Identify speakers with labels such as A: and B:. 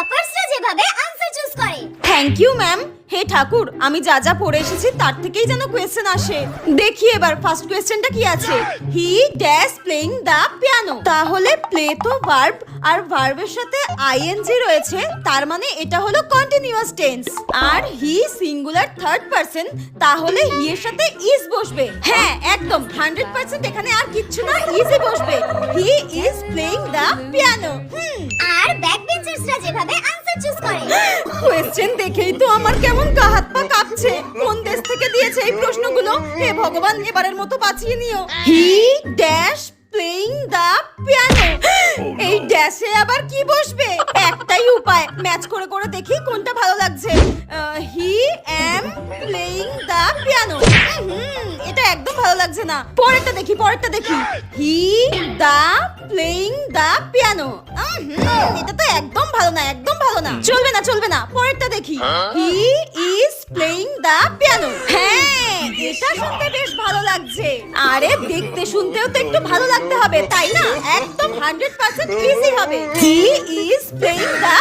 A: টপার্সরা যেভাবে answer choose করে।
B: Thank you ma'am হে ঠাকুর, আমি যা যা পড়ে এসেছি, তার থেকেই যেন কোয়েশ্চেন আসে। দেখি এবার ফার্স্ট কোয়েশ্চেনটা কি আছে? He dash playing the piano তাহলে প্লে তো ভার্ব আর ভার্বের সাথে আইএনজি রয়েছে, তার মানে এটা হলো কন্টিনিউয়াস টেন্স আর হি সিঙ্গুলার থার্ড পারসন তাহলে হি এর সাথে ইজ বসবে। হ্যাঁ একদম হান্ড্রেড পার্সেন্ট এখানে আর কিচ্ছু না ইজই বসবে। হি কোয়েশ্চেন দেখেই তো আমার কেমন গা হাত পা কাঁপছে। কোন দেশ থেকে দিয়েছে এই প্রশ্নগুলো? হে ভগবান এবারের মতো বাঁচিয়ে নিও। He dash playing the piano এই ড্যাশে আবার কি বসবে? একটাই উপায়। ম্যাচ করে করে দেখি কোনটা ভালো লাগছে। He am playing the piano এটা একদম ভালো লাগছে না। পরেরটা দেখি পরেরটা দেখি। হি দা প্লেইং দা পিয়ানো এটা তো একদম ভালো না একদম ভালো না। চলবে না চলবে না পরেরটা দেখি। He is playing the piano হ্যাঁ এটা শুনতে বেশ ভালো লাগছে। আরে দেখতে শুনতেও তো একটু ভালো লাগতে হবে তাই না? একদম হান্ড্রেড পার্সেন্ট ইজি হবে। হি ইজ প্লেইং দা